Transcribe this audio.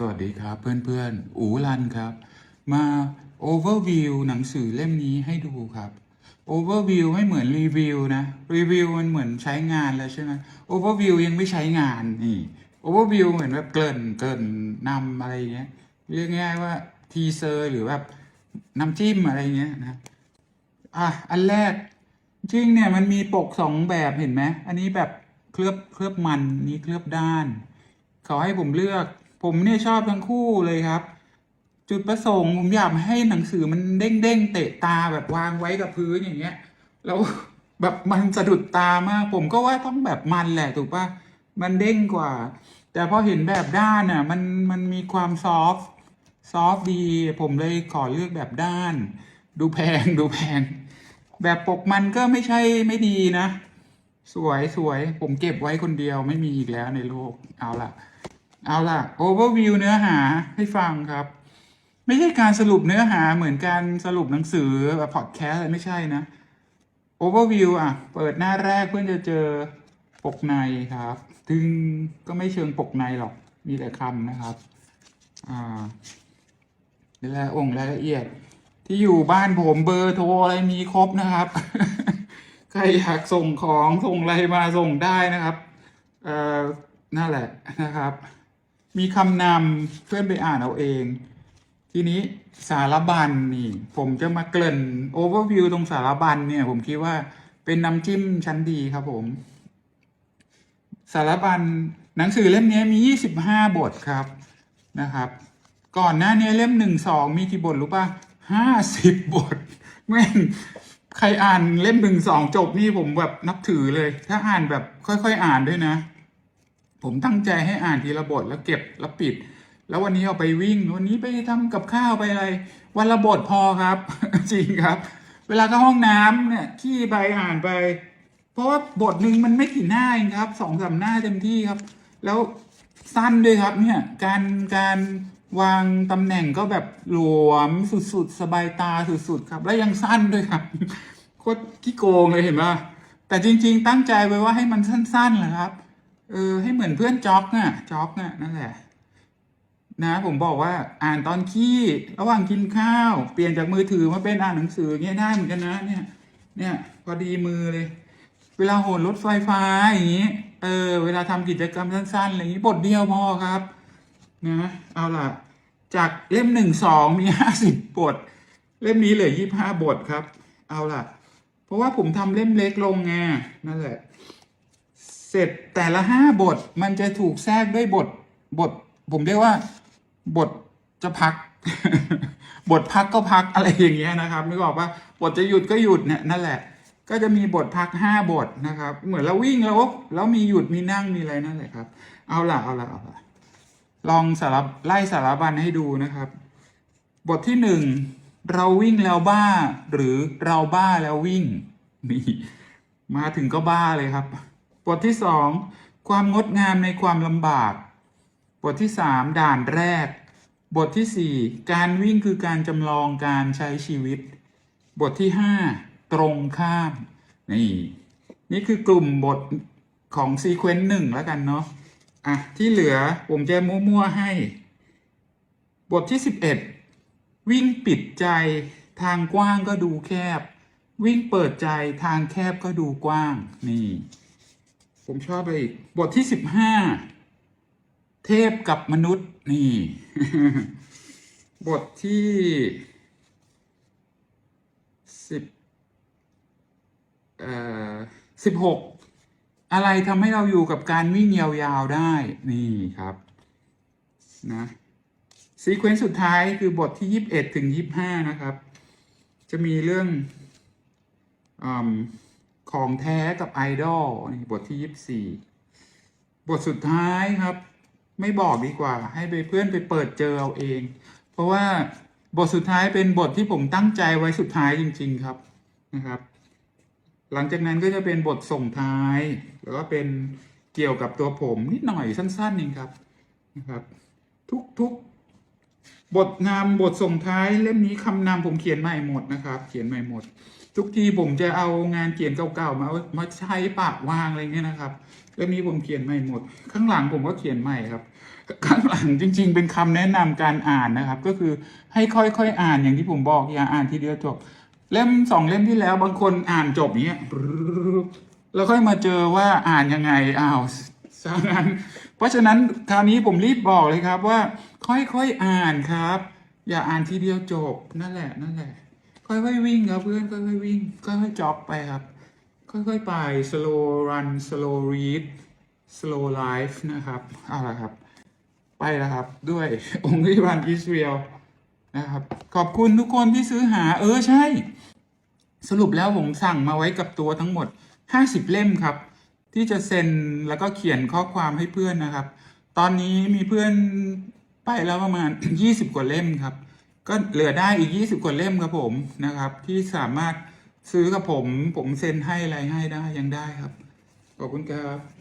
สวัสดีครับเพื่อนๆ อูรันครับ มา overview หนังสือเล่มนี้ให้ดูครับ overview ไม่เหมือนรีวิวนะรีวิวมันเหมือนใช้งานแล้วใช่ไหม overview ยังไม่ใช้งานนี่ overview เหมือนแบบเกริ่นเกริ่นนำอะไรเงี้ยเรียกง่ายว่าทีเซอร์หรือแบบน้ำจิ้มอะไรเงี้ยนะอะอันแรกจริงเนี่ยมันมีปกสองแบบเห็นไหมอันนี้แบบเคลือบเคลือบมันนี่เคลือบด้าน เขาให้ผมเลือก ผมเนี่ยชอบทั้งคู่เลยครับ จุดประสงค์ผมอยากให้หนังสือมันเด้งเด้งเตะตาแบบวางไว้กับพื้นอย่างเงี้ย แล้วแบบมันสะดุดตามาก ผมก็ว่าต้องแบบมันแหละถูกปะมันเด้งกว่า แต่พอเห็นแบบด้านน่ะมันมันมีความซอฟต์ซอฟต์ดี ผมเลยขอเลือกแบบด้าน ดูแพงดูแพง แบบปกมันก็ไม่ใช่ไม่ดีนะ สวยสวยผมเก็บไว้คนเดียวไม่มีอีกแล้วในโลกเอาล่ะ เอาล่ะ overview เนื้อหาให้ฟังครับ ไม่ใช่การสรุปเนื้อหาเหมือนการสรุปหนังสือแบบพอดแคสต์อะไรไม่ใช่นะ overview อะ เปิดหน้าแรกเพื่อนจะเจอปกในครับ ถึงก็ไม่เชิงปกในหรอก มีแต่คำนะครับ อ่ารายองค์รายละเอียด ที่อยู่บ้านผมเบอร์โทรอะไรมีครบนะครับ ใครอยากส่งของส่งอะไรมาส่งได้นะครับ เอ่อนั่นแหละนะครับ มีคำนำเพื่อนไปอ่านเอาเอง ทีนี้สารบัญนี่ ผมจะมาเกริ่นโอเวอร์วิวตรงสารบัญเนี่ย ผมคิดว่าเป็นน้ำจิ้มชั้นดีครับผม สารบัญหนังสือเล่มนี้มี 25 บทครับนะครับ ก่อนหน้านี้เล่มหนึ่งสองมีกี่บทรู้ป่ะห้าสิบบทแม่งใครอ่านเล่มหนึ่งสองจบนี่ผมแบบนับถือเลย ถ้าอ่านแบบค่อยๆอ่านด้วยนะ ผมตั้งใจให้อ่านทีละบทแล้วเก็บแล้วปิด แล้ววันนี้เอาไปวิ่ง วันนี้ไปทำกับข้าวไปอะไร วันละบทพอครับ จริงครับ เวลาเข้าห้องน้ำเนี่ยขี้ไปอ่านไป เพราะว่าบทหนึ่งมันไม่กี่หน้าเองครับสองสามหน้าเต็มที่ครับ แล้วสั้นด้วยครับเนี่ยการการวางตำแหน่งก็แบบหลวมสุดๆ สบายตาสุดๆครับ และยังสั้นด้วยครับโคตรขี้โกงเลยเห็นป่ะแต่จริง ๆ ตั้งใจไว้ว่าให้มันสั้นๆแหละครับ เออให้เหมือนเพื่อนจ็อกน่ะจ็อกน่ะนั่นแหละ นะผมบอกว่าอ่านตอนขี้ระหว่างกินข้าว เปลี่ยนจากมือถือมาเป็นอ่านหนังสือเงี้ยได้เหมือนกันนะเนี่ย เนี่ย พอดีมือเลย เวลาโหนรถไฟฟ้าอย่างนี้เออ เวลาทำกิจกรรมสั้นๆอะไรอย่างนี้บทเดียวพอครับ นะ เอาล่ะ จากเล่มหนึ่งสองมีห้าสิบบท เล่มนี้เหลือยี่ห้าบทครับ เอาล่ะ เพราะว่าผมทำเล่มเล็กลงไงนั่นแหละ ร็จแต่ละห้าบทมันจะถูกแทรกด้วยบทบท ผมเรียกว่า บทจะพัก บทพักก็พักอะไรอย่างเงี้ยนะครับนึกออกปะบทจะหยุดก็หยุดเนี่ยนั่นแหละ ก็จะมีบทพักห้าบทนะครับ เหมือนเราวิ่งแล้วแล้วมีหยุดมีนั่งมีอะไรนั่นแหละครับ เอาล่ะเอาล่ะเอาล่ะลองสารบไล่สารบัญให้ดูนะครับ บทที่หนึ่งเราวิ่งแล้วบ้า หรือเราบ้าแล้ววิ่งนี่มาถึงก็บ้าเลยครับ บทที่สองความงดงามในความลำบาก บทที่สามด่านแรก บทที่สี่การวิ่งคือการจำลองการใช้ชีวิต บทที่ห้าตรงข้าม นี่นี่คือกลุ่มบทของซีเควนต์หนึ่งแล้วกันเนาะอะที่เหลือผมจะมั่วๆให้ บทที่สิบเอ็ดวิ่งปิดใจทางกว้างก็ดูแคบ วิ่งเปิดใจทางแคบก็ดูกว้างนี่ ผมชอบไปอีก บทที่สิบห้าเทพกับมนุษย์นี่ บทที่สิบเอ่อสิบหกอะไรทำให้เราอยู่กับการวิ่งยาวๆได้นี่ครับนะซีเควนซ์สุดท้ายคือบทที่ยี่สิบเอ็ดถึงยี่สิบห้านะครับ จะมีเรื่องอม ของแท้กับไอดอลนี่บทที่ยี่สี่บทสุดท้ายครับ ไม่บอกดีกว่า ให้ไปเพื่อนไปเปิดเจอเอาเอง เพราะว่าบทสุดท้ายเป็นบทที่ผมตั้งใจไว้สุดท้ายจริง ๆครับนะครับ หลังจากนั้นก็จะเป็นบทส่งท้ายแล้วก็เป็นเกี่ยวกับตัวผมนิดหน่อยสั้นๆเองครับนะครับ ทุกๆ บทนำบทส่งท้ายเล่มนี้คำนำผมเขียนใหม่หมดนะครับ เขียนใหม่หมด ทุกทีผมจะเอางานเขียนเก่าๆมามาใช้ปากวางอะไรเงี้ยนะครับเล่มนี้ผมเขียนใหม่หมด ข้างหลังผมก็เขียนใหม่ครับ ข้างหลังจริง ๆ เป็นคำแนะนำการอ่านนะครับ ก็คือให้ค่อยๆอ่านอย่างที่ผมบอกอย่าอ่านทีเดียวจบเล่มสองเล่มที่แล้วบางคนอ่านจบเนี้ยแล้วค่อยมาเจอว่าอ่านยังไงอ้าวซะงั้นเพราะฉะนั้นคราวนี้ผมรีบบอกเลยครับว่า ค่อยๆอ่านครับ อย่าอ่านทีเดียวจบนั่นแหละนั่นแหละ ค่อยๆวิ่งครับเพื่อนค่อยๆวิ่งค่อยๆจ็อกไปครับ ค่อยๆไป slow run slow read slow life นะครับเอาละครับ ไปแล้วครับด้วยองค์ริวันอิสราเอลนะครับ ขอบคุณทุกคนที่ซื้อหา เออใช่ สรุปแล้วผมสั่งมาไว้กับตัวทั้งหมด 50 เล่มครับ ที่จะเซ็นแล้วก็เขียนข้อความให้เพื่อนนะครับ ตอนนี้มีเพื่อน ไปแล้วประมาณ 20 กว่าเล่มครับ ก็เหลือได้อีก 20 กว่าเล่มครับผมนะครับ ที่สามารถซื้อกับผมผมเซ็นให้อะไรให้ได้ยังได้ครับ ขอบคุณครับ